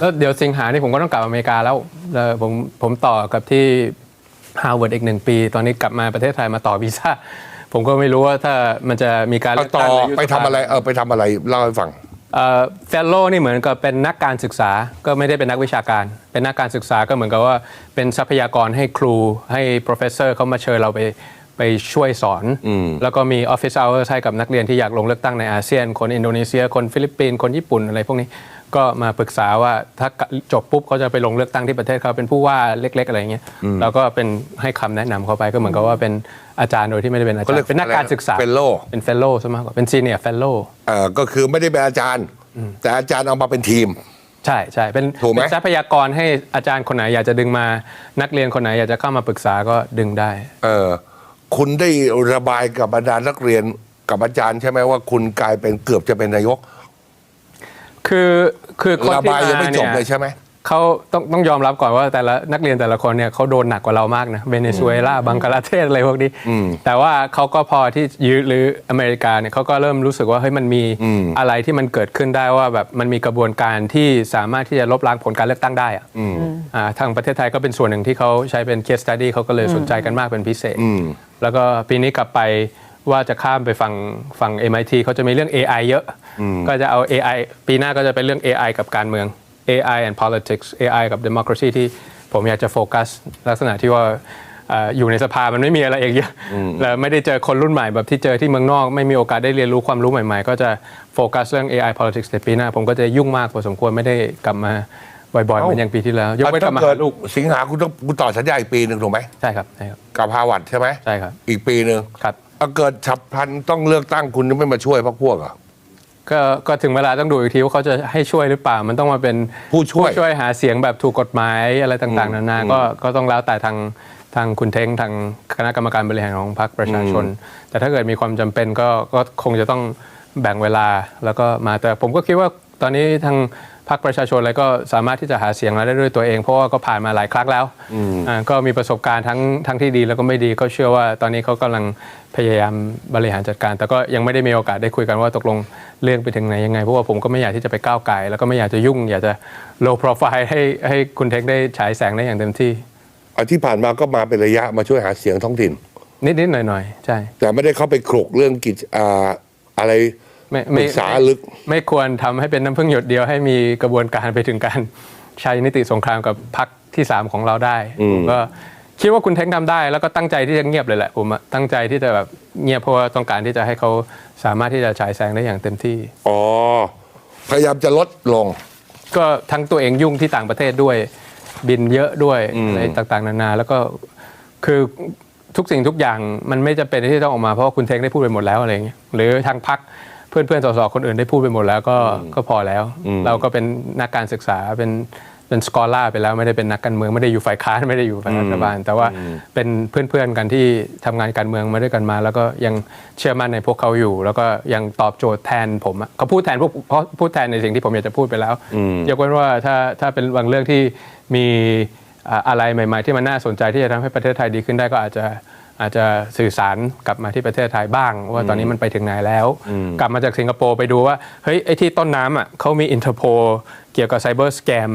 แล้วเดี๋ยวสิงหานี่ผมก็ต้องกลับอเมริกาแล้วแล้วผมผมต่อกับที่ฮาร์วาร์ดอีกหนึ่งปี ตอนนี้กลับมาประเทศไทยมาต่อวีซ่าผมก็ไม่รู้ว่าถ้ามันจะมีการเอาเลือกต่อตั้งหยุไปทำอะไรเออไปทำอะไรเล่าให้ฟัง เฟลโลนี่เหมือนกับเป็นนักการศึกษาก็ไม่ได้เป็นนักวิชาการ เป็นนักการศึกษาก็เหมือนกับว่าเป็นทรัพยากรให้ครูให้ professor เขามาเชิญเราไปไปช่วยสอน แล้วก็มี office hours ให้กับนักเรียนที่อยากลงเลือกตั้งในอาเซียน คนอินโดนีเซีย คนฟิลิปปินส์คนญี่ปุ่นอะไรพวกนี้ ก็มาปรึกษาว่าถ้าจบปุ๊บเขาจะไปลงเลือกตั้งที่ประเทศเขาเป็นผู้ว่าเล็ก ๆ อะไรอย่างเงี้ยแล้วก็เป็นให้คำแนะนำเขาไปก็เหมือนกับว่าเป็นอาจารย์โดยที่ไม่ได้เป็นอาจารเขาเรียกย์เป็นนักการศึกษา fellow เป็นเฟลโลซะมากกว่าเป็นซีเนียร์เฟลโลเออก็คือไม่ได้เป็นอาจารย์ แต่อาจารย์เอามาเป็นทีมใช่ใช่เป็นถูกไหมเป็นทรัพยากรให้อาจารย์คนไหนอยากจะดึงมานักเรียนคนไหนอยากจะเข้ามาปรึกษาก็ดึงได้ เออคุณได้ระบายกับบรรดานักเรียนกับอาจารย์ใช่ไหมว่าคุณกลายเป็นเกือบจะเป็นนายก คือคือคนระที่บายยังไม่มาจเนี่บเลยใช่ไหม เขาต้องต้องยอมรับก่อนว่าแต่ละนักเรียนแต่ละคนเนี่ยเขาโดนหนักกว่าเรามากนะเวเนซุเอลาบังกลาเทศอะไรพวกนี้ แต่ว่าเขาก็พอที่ยืหรืออเมริกาเนี่ยเขาก็เริ่มรู้สึกว่าเฮ้ยมันมีอะไรที่มันเกิดขึ้นได้ว่าแบบมันมีกระบวนการที่สามารถที่จะลบล้างผลการเลือกตั้งได้อะอ่าทางประเทศไทยก็เป็นส่วนหนึ่งที่เขาใช้เป็น case study เขาก็เลยสนใจกันมากเป็นพิเศษ แล้วก็ปีนี้กลับไป ว่าจะข้ามไปฝั่งฝั่ง MIT เขาจะมีเรื่อง AI เยอะ ก็จะเอา AI ปีหน้าก็จะเป็นเรื่อง AI กับการเมือง AI and politics AI กับ democracy ที่ผมอยากจะโฟกัส ลักษณะที่ว่าเอ่ออยู่ในสภามันไม่มีอะไรเองเยอะแล้วไม่ได้เจอคนรุ่นใหม่แบบที่เจอที่เมืองนอก ไม่มีโอกาสได้เรียนรู้ความรู้ใหม่ๆ ก็จะโฟกัสเรื่อง AI politics ในปีหน้า ผมก็จะยุ่งมากพอสมควรไม่ได้กลับมาบ่อยๆเหมือนอย่างปีที่แล้วยกเว้นกลัถ้าบมาเกิหาดลูกสิงหาคุณต้องคุณต่อสัญญาอีกปีหนึ่งถูกไหมใช่ครับใช่ครับกับฮาร์วาร์ดใช่ไหมใช่ครับ อีกปีหนึ่งครับถ้า เกิดฉับพลันต้องเลือกตั้งคุณจะไม่มาช่วยพรรคพวกเหรอะ ก็ก็ถึงเวลาต้องดูอีกทีว่าเขาจะให้ช่วยหรือเปล่า มันต้องมาเป็นผู้ช่วย ช่วยหาเสียงแบบถูกกฎหมายอะไรต่างๆนานาก็ก็ต้องแล้วแต่ทางทางคุณเท้งทางคณะกรรมการบริหารของพรรคประชาชน แต่ถ้าเกิดมีความจำเป็นก็ก็คงจะต้องแบ่งเวลาแล้วก็มาแต่ผมก็คิดว่าตอนนี้ทาง พรรคประชาชนอะไรก็สามารถที่จะหาเสียงมาได้ด้วยตัวเอง เพราะว่าก็ผ่านมาหลายครั้งแล้วอ่าก็มีประสบการณ์ทั้งทั้งที่ดีแล้วก็ไม่ดีก็เชื่อว่าตอนนี้เขากำลังพยายามบริหารจัดการ แต่ก็ยังไม่ได้มีโอกาสได้คุยกันว่าตกลงเรื่องไปถึงไหนยังไงเพราะว่าผมก็ไม่อยากที่จะไปก้าวไก่แล้วก็ไม่อยากจะยุ่ง อยากจะ low profile ให้ให้คุณเทคได้ฉายแสงได้อย่างเต็มที่อันที่ผ่านมาก็มาเป็นระยะมาช่วยหาเสียงท้องถิ่นนิดๆหน่อยๆใช่แต่ไม่ได้เข้าไปครกเรื่องกิจอ่าอะไร ไม่ปรึกษาลึก ไม่ควรทำให้เป็นน้ำพึ่งหยดเดียวให้มีกระบวนการไปถึงการใช้นิติสงครามกับพรรคที่3ของเราได้ผมก็คิดว่าคุณเท้งทำได้ แล้วก็ตั้งใจที่จะเงียบเลยแหละผมอะตั้งใจที่จะแบบเงียบเพราะว่าต้องการที่จะให้เขาสามารถที่จะฉายแสงได้อย่างเต็มที่อ๋อพยายามจะลดลง ก็ทั้งตัวเองยุ่งที่ต่างประเทศด้วยบินเยอะด้วยอะไรต่างๆ นานา แล้วก็คือทุกสิ่งทุกอย่างมันไม่จำเป็นที่ต้องออกมาเพราะว่าคุณเทงได้พูดไปหมดแล้วอะไรอย่างเงี้ยหรือทางพัก เพื่อนเพื่อนๆสสคนอื่นได้พูดไปหมดแล้วก็ก็พอแล้ว เราก็เป็นนักการศึกษาเป็นเป็นสกอล่าไปแล้วไม่ได้เป็นนักการเมืองไม่ได้อยู่ฝ่ายค้านไม่ได้อยู่ฝ่ายรัฐบาล แต่ว่าเป็นเพื่อนๆกันที่ทำงานการเมืองมาด้วยกันมา แล้วก็ยังเชื่อมั่นในพวกเขาอยู่ แล้วก็ยังตอบโจทย์แทนผมอะเขาพูดแทนพวกเพราะพูดแทนในสิ่งที่ผมอยากจะพูดไปแล้วยกเว้นว่าถ้าถ้าเป็นบางเรื่องที่มีอ่าอะไรใหม่ ๆ ที่มันน่าสนใจที่จะทำให้ประเทศไทยดีขึ้นได้ก็อาจจะ อาจจะสื่อสารกลับมาที่ประเทศไทยบ้าง ว่าตอนนี้มันไปถึงไหนแล้ว กลับมาจากสิงคโปร์ไปดูว่าเฮ้ยไอ้ที่ต้นน้ำอะเขามีอินเตอร์โพเกี่ยวกับไซเบอร์สแกม